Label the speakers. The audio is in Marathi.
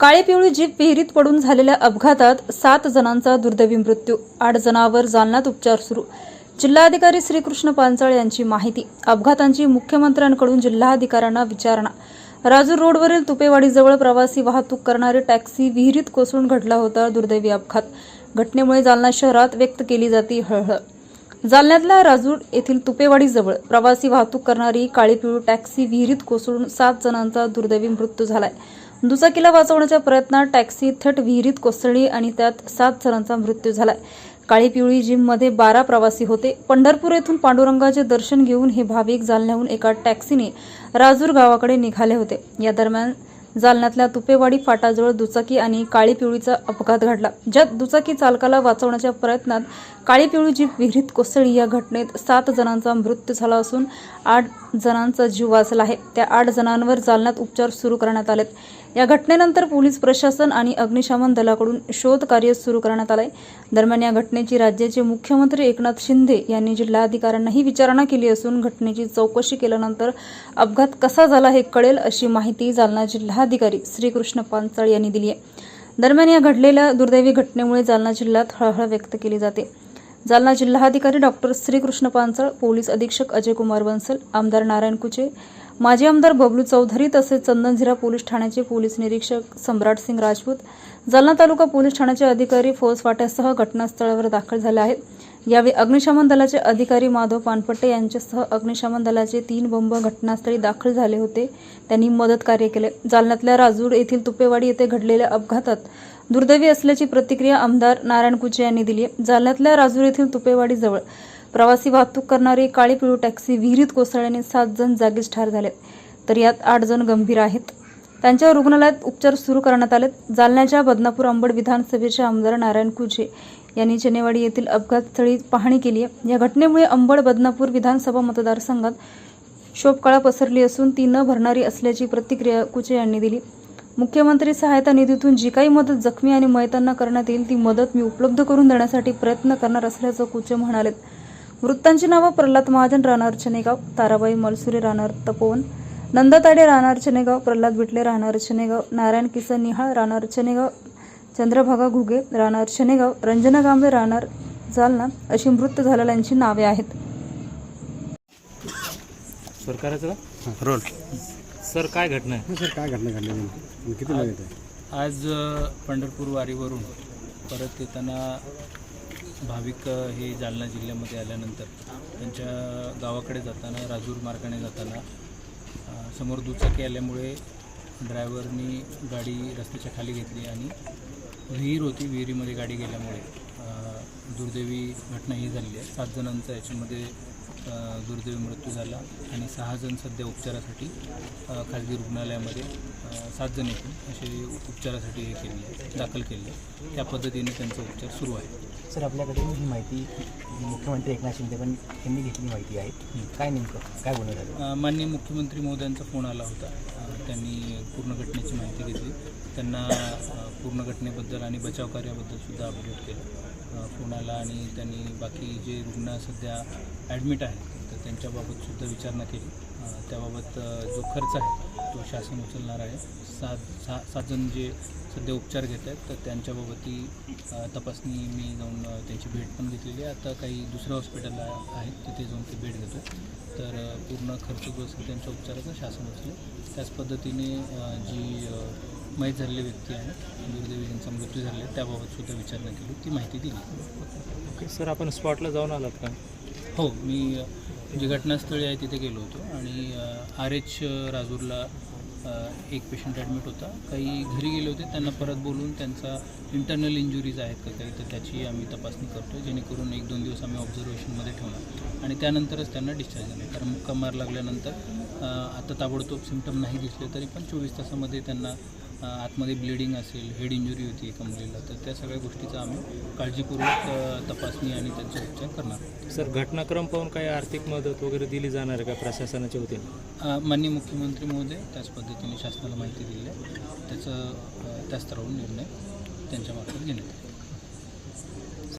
Speaker 1: काळी पिवळी जीप विहिरीत पडून झालेल्या अपघातात सात जणांचा दुर्दैवी मृत्यू. आठ जणांवर जालन्यात उपचार सुरू. जिल्हाधिकारी श्रीकृष्ण पांचाळ यांची माहिती. अपघातांची मुख्यमंत्र्यांकडून जिल्हाधिकाऱ्यांना विचारणा. राजूर रोडवरील तुपेवाडीजवळ प्रवासी वाहतूक करणारी टॅक्सी विहिरीत कोसळून घडला होता दुर्दैवी अपघात. घटनेमुळे जालना शहरात व्यक्त केली जाते हळहळ. जालन्यातल्या राजूर येथील तुपेवाडीजवळ प्रवासी वाहतूक करणारी काळी पिवळी टॅक्सी विहिरीत कोसळून सात जणांचा दुर्दैवी मृत्यू झालाय. दुचाकीला वाचवण्याच्या प्रयत्नात टॅक्सी थेट विहिरीत कोसळली आणि त्यात सात जणांचा मृत्यू झालाय. काळी पिवळी जिममध्ये बारा प्रवासी होते. पंढरपूर येथून पांडुरंगाचे दर्शन घेऊन हे भाविक जालन्याहून एका टॅक्सीने राजूर गावाकडे निघाले होते. या दरम्यान जालन्यातल्या तुपेवाडी फाटाजवळ दुचाकी आणि काळी पिवळीचा अपघात घडला. ज्यात दुचाकी चालकाला वाचवण्याच्या प्रयत्नात काळी पिवळी जीप विहिरीत कोसळली. या घटनेत सात जणांचा मृत्यू झाला असून आठ जणांचा जीव वाचला आहे. त्या आठ जणांवर जालन्यात उपचार सुरू करण्यात आलेत. या घटनेनंतर पोलीस प्रशासन आणि अग्निशमन दलाकडून शोध कार्य सुरू करण्यात आलंय. दरम्यान या घटनेची राज्याचे मुख्यमंत्री एकनाथ शिंदे यांनी जिल्हाधिकाऱ्यांनाही विचारणा केली असून घटनेची चौकशी केल्यानंतर अपघात कसा झाला हे कळेल अशी माहिती जालना जिल्हाधिकारी श्रीकृष्ण पांचाळ यांनी दिली आहे. दरम्यान या घडलेल्या दुर्दैवी घटनेमुळे जालना जिल्ह्यात हळहळ व्यक्त केली जाते. जालना जिल्हाधिकारी डॉक्टर श्रीकृष्ण पांचाळ पोलीस अधीक्षक अजय कुमार बन्सल आमदार नारायण कुचे माजी आमदार बबलू चौधरी तसेच चंदनझिरा पोलीस ठाण्याचे पोलीस निरीक्षक सम्राट सिंग राजपूत जालना तालुका पोलीस ठाण्याचे अधिकारी फौज फाट्यासह घटनास्थळावर दाखल झाले आहेत. यावेळी अग्निशमन दलाचे अधिकारी माधव पानपट्टे यांच्यासह अग्निशमन दलाचे तीन बंब घटनास्थळी दाखल झाले होते. त्यांनी मदत कार्य केले. जालन्यातल्या राजूर येथील तुपेवाडी येथे घडलेल्या अपघातात दुर्दैवी असल्याची प्रतिक्रिया आमदार नारायण कुचे यांनी दिली आहे. जालन्यातल्या राजूर येथील तुपेवाडीजवळ प्रवासी वाहतूक करणारी काळी पिळू टॅक्सी विहिरीत कोसळल्याने सात जण जागीच ठार झालेत तर यात आठ जण गंभीर आहेत. त्यांच्यावर रुग्णालयात उपचार सुरू करण्यात आलेत. जालन्याच्या बदनापूर अंबड विधानसभेचे आमदार नारायण कुजे यांनी चनेवाडी येथील अपघातस्थळी पाहणी केली आहे. या घटनेमुळे अंबड बदनापूर विधानसभा मतदारसंघात शोभकळा पसरली असून ती न भरणारी असल्याची प्रतिक्रिया कुचे यांनी दिली. मुख्यमंत्री सहायता निधीतून जी काही मदत जखमी आणि मयतांना करण्यात येईल ती मदत मी उपलब्ध करून देण्यासाठी प्रयत्न करणार असल्याचं कुचे म्हणालेत. वृत्तांची नावं प्रल्हाद महाजन राहणार चनेगाव ताराबाई मलसुरे राहणार तपोवन नंदताडे राहणार चनेगाव प्रल्हाद बिटले राहणार चनेगाव नारायण किसन निहाळ राहणार चनेगाव चंद्रभागा घुगे राहणार शनेगाव रंजना गांबे राहणार जालना अशी मृत झालेल्यांची नावे आहेत.
Speaker 2: रोल
Speaker 3: सर काय घटना आहे?
Speaker 2: हो सर काय घटना घडली नेमकी? किती वेळ येते
Speaker 4: आज अ, पंढरपूर वारीवरून परत येताना भाविक हे जालना जिल्ह्यामध्ये आल्यानंतर त्यांच्या गावाकडे जाताना राजूर मार्गाने जाताना समोर दुचाकी आल्यामुळे ड्रायव्हरनी गाडी रस्त्याच्या खाली घेतली आणि विहीर होती. विहिरीमध्ये गाडी गेल्यामुळे दुर्दैवी घटना ही झालेली आहे. सात जणांचा याच्यामध्ये दुर्दैवी मृत्यू झाला आणि सहा जण सध्या उपचारासाठी खाजगी रुग्णालयामध्ये सात जण एकूण असे उपचारासाठी हे केले दाखल केले. त्या पद्धतीने त्यांचा उपचार सुरू आहे.
Speaker 5: सर आपल्याकडे ही माहिती मुख्यमंत्री एकनाथ शिंदे पण यांनी घेतली माहिती आहे. काय नेमकं? काय बोलणं झालं?
Speaker 4: माननीय मुख्यमंत्री महोदयांचा फोन आला होता. त्यांनी पूर्ण घटनेची माहिती घेतली. त्यांना पूर्ण घटनेबद्दल आणि बचाव कार्याबद्दल सुद्धा अपडेट केलं. अ, फोन आला आणि त्यांनी बाकी जे रुग्ण सध्या ॲडमिट आहेत तर त्यांच्याबाबतसुद्धा विचारणा केली. त्याबाबत जो खर्च आहे तो शासन उचलणार आहे. सात सहा सात जण जे सध्या उपचार घेत आहेत तर त्यांच्याबाबतही अ, तपासणी मी जाऊन त्यांची भेट पण घेतलेली आहे. आता काही दुसऱ्या हॉस्पिटलला आहेत तिथे जाऊन ते भेट घेतो. तर पूर्ण खर्च जो असेल त्यांच्या उपचाराचा शासन उचलेल त्याच पद्धतीने जी अ, मयत झालेली व्यक्ती आहे दुर्दैवी ज्यांचा मृत्यू झालेला आहे त्याबाबत सुद्धा विचारणा केली. ती माहिती दिली.
Speaker 3: ओके सर आपण स्पॉटला जाऊन आलात का?
Speaker 4: हो मी जी घटनास्थळी आहे तिथे गेलो होतो. आणि आर एच राजूरला एक पेशंट ॲडमिट होता. काही घरी गेले होते त्यांना परत बोलून त्यांचा इंटरनल इंजुरीज आहेत का काही तर त्याची आम्ही तपासणी करतो जेणेकरून एक दोन दिवस आम्ही ऑब्झर्वेशनमध्ये ठेवणार. आणि त्यानंतरच त्यांना डिस्चार्ज देणार. कारण मुक्का मार लागल्यानंतर आता ताबडतोब सिमटम नाही दिसले तरी पण चोवीस तासामध्ये त्यांना आतमध्ये ब्लिडिंग असेल हेड इंजुरी होती एका मुलीला तर त्या सगळ्या गोष्टीचा आम्ही काळजीपूर्वक तपासणी आणि त्यांचे उपचार करणार.
Speaker 3: सर घटनाक्रम पाहून काही आर्थिक मदत वगैरे दिली जाणार आहे का प्रशासनाच्या वतीने?
Speaker 4: माननीय मुख्यमंत्री महोदय त्याच पद्धतीने शासनाला माहिती दिली आहे. त्याचं त्या स्तरावरून निर्णय त्यांच्या मार्फत घेण्यात येईल.